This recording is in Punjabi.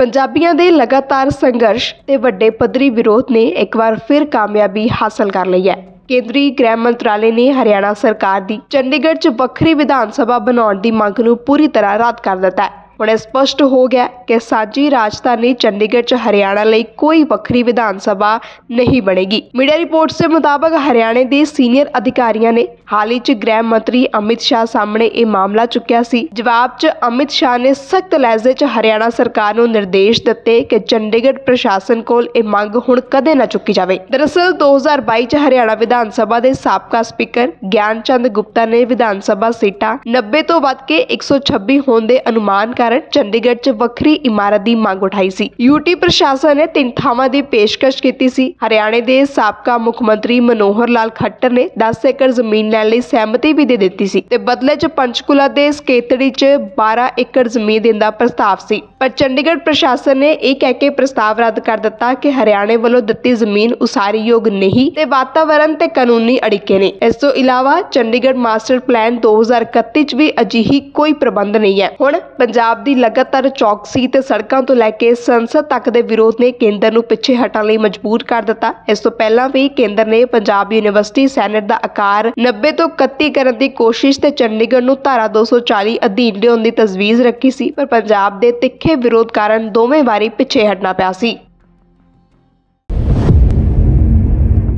ਪੰਜਾਬੀਆਂ ਦੇ ਲਗਾਤਾਰ ਸੰਘਰਸ਼ ਤੇ ਵੱਡੇ ਪੱਧਰੀ ਵਿਰੋਧ ਨੇ ਇੱਕ ਵਾਰ ਫਿਰ ਕਾਮਯਾਬੀ ਹਾਸਲ ਕਰ ਲਈ ਹੈ। ਕੇਂਦਰੀ ਗ੍ਰਹਿ ਮੰਤਰਾਲੇ ਨੇ ਹਰਿਆਣਾ ਸਰਕਾਰ ਦੀ ਚੰਡੀਗੜ੍ਹ 'ਚ ਵੱਖਰੀ ਵਿਧਾਨ ਸਭਾ ਬਣਾਉਣ ਦੀ ਮੰਗ ਨੂੰ ਪੂਰੀ ਤਰ੍ਹਾਂ ਰੱਦ ਕਰ ਦਿੱਤਾ ਹੈ। ਹੁਣ ਇਹ ਸਪਸ਼ਟ ਹੋ ਗਿਆ ਕਿ ਸਾਂਝੀ ਰਾਜਧਾਨੀ ਚੰਡੀਗੜ੍ਹ 'ਚ ਹਰਿਆਣਾ ਲਈ ਕੋਈ ਵੱਖਰੀ ਵਿਧਾਨ ਸਭਾ ਨਹੀਂ ਬਣੇਗੀ। ਮੀਡੀਆ ਰਿਪੋਰਟਸ ਦੇ ਮੁਤਾਬਕ ਹਰਿਆਣੇ ਦੇ ਸੀਨੀਅਰ ਅਧਿਕਾਰੀਆਂ ਨੇ ਹਾਲ ਹੀ 'ਚ ਗ੍ਰਹਿ ਮੰਤਰੀ ਅਮਿਤ ਸ਼ਾਹ ਸਾਹਮਣੇ ਇਹ ਮਾਮਲਾ ਚੁੱਕਿਆ ਸੀ। ਜਵਾਬ 'ਚ ਅਮਿਤ ਸ਼ਾਹ ਨੇ ਸਖਤ ਲਹਿਜੇ 'ਚ ਹਰਿਆਣਾ ਸਰਕਾਰ ਨੂੰ ਨਿਰਦੇਸ਼ ਦਿੱਤੇ ਕਿ ਚੰਡੀਗੜ੍ਹ ਪ੍ਰਸ਼ਾਸਨ ਕੋਲ ਇਹ ਮੰਗ ਹੁਣ ਕਦੇ ਨਾ ਚੁੱਕੀ ਜਾਵੇ। ਦਰਅਸਲ 2022 'ਚ ਹਰਿਆਣਾ ਵਿਧਾਨ ਸਭਾ ਦੇ ਸਾਬਕਾ ਸਪੀਕਰ ਗਿਆਨ ਚੰਦ ਗੁਪਤਾ ਨੇ ਵਿਧਾਨ ਸਭਾ ਸੀਟਾਂ 90 ਤੋਂ ਵੱਧ ਕੇ 126 ਹੋਣ ਦੇ ਅਨੁਮਾਨ ਕਰ ਕਾਰਨ ਚੰਡੀਗੜ੍ਹ 'ਚ ਵੱਖਰੀ ਇਮਾਰਤ ਦੀ ਮੰਗ ਉਠਾਈ ਸੀ। ਯੂਟੀ ਪ੍ਰਸ਼ਾਸਨ ਨੇ ਤਿੰਨ ਥਾਵਾਂ ਦੀ ਪੇਸ਼ਕਸ਼ ਕੀਤੀ ਸੀ। ਹਰਿਆਣੇ ਦੇ ਸਾਬਕਾ ਮੁੱਖ ਮੰਤਰੀ ਮਨੋਹਰ ਲਾਲ ਖੱਟਰ ਨੇ 10 ਏਕੜ ਜ਼ਮੀਨ ਲੈਣ ਲਈ ਸਹਿਮਤੀ ਵੀ ਦੇ ਦਿੱਤੀ ਸੀ ਤੇ ਬਦਲੇ 'ਚ ਪੰਚਕੂਲਾ ਦੇ ਸਕੇਤੜੀ 'ਚ 12 ਏਕੜ ਜ਼ਮੀਨ ਦੇਣ ਦਾ ਪ੍ਰਸਤਾਵ ਸੀ। ਪਰ ਚੰਡੀਗੜ੍ਹ ਪ੍ਰਸ਼ਾਸਨ ਨੇ ਇਹ ਕਹਿ ਕੇ ਪ੍ਰਸਤਾਵ ਰੱਦ ਕਰ ਦਿੱਤਾ ਕਿ ਹਰਿਆਣੇ ਵੱਲੋਂ ਦਿੱਤੀ ਜ਼ਮੀਨ ਉਸਾਰੀਯੋਗ ਨਹੀਂ ਤੇ ਵਾਤਾਵਰਣ ਤੇ ਕਾਨੂੰਨੀ ਅੜਿੱਕੇ ਨੇ। ਇਸ ਤੋਂ ਇਲਾਵਾ ਚੰਡੀਗੜ੍ਹ ਮਾਸਟਰ ਪਲਾਨ 2031 'ਚ ਵੀ ਅਜਿਹੀ ਕੋਈ ਪ੍ਰਬੰਧ ਨਹੀਂ ਹੈ। ਹੁਣ ਪੰਜਾਬ ਪੰਜਾਬ ਦੀ ਲਗਾਤਾਰ ਚੌਕਸੀ ਤੇ ਸੜਕਾਂ ਤੋਂ ਲੈ ਕੇ ਸੰਸਦ ਤੱਕ ਦੇ ਵਿਰੋਧ ਨੇ ਕੇਂਦਰ ਨੂੰ ਪਿੱਛੇ ਹਟਣ ਲਈ ਮਜਬੂਰ ਕਰ ਦਿੱਤਾ। ਇਸ ਤੋਂ ਪਹਿਲਾਂ ਵੀ ਕੇਂਦਰ ਨੇ ਪੰਜਾਬ ਯੂਨੀਵਰਸਿਟੀ ਸੈਨੇਟ ਦਾ ਆਕਾਰ 90 ਤੋਂ 31 ਕਰਨ ਦੀ ਕੋਸ਼ਿਸ਼ ਤੇ ਚੰਡੀਗੜ੍ਹ ਨੂੰ ਧਾਰਾ 240 ਅਧੀਨ ਲਿਆਉਣ ਦੀ ਤਜਵੀਜ਼ ਰੱਖੀ ਸੀ, ਪਰ ਪੰਜਾਬ ਦੇ ਤਿੱਖੇ ਵਿਰੋਧ ਕਾਰਨ ਦੋਵੇਂ ਵਾਰੀ ਪਿੱਛੇ ਹਟਣਾ ਪਿਆ ਸੀ।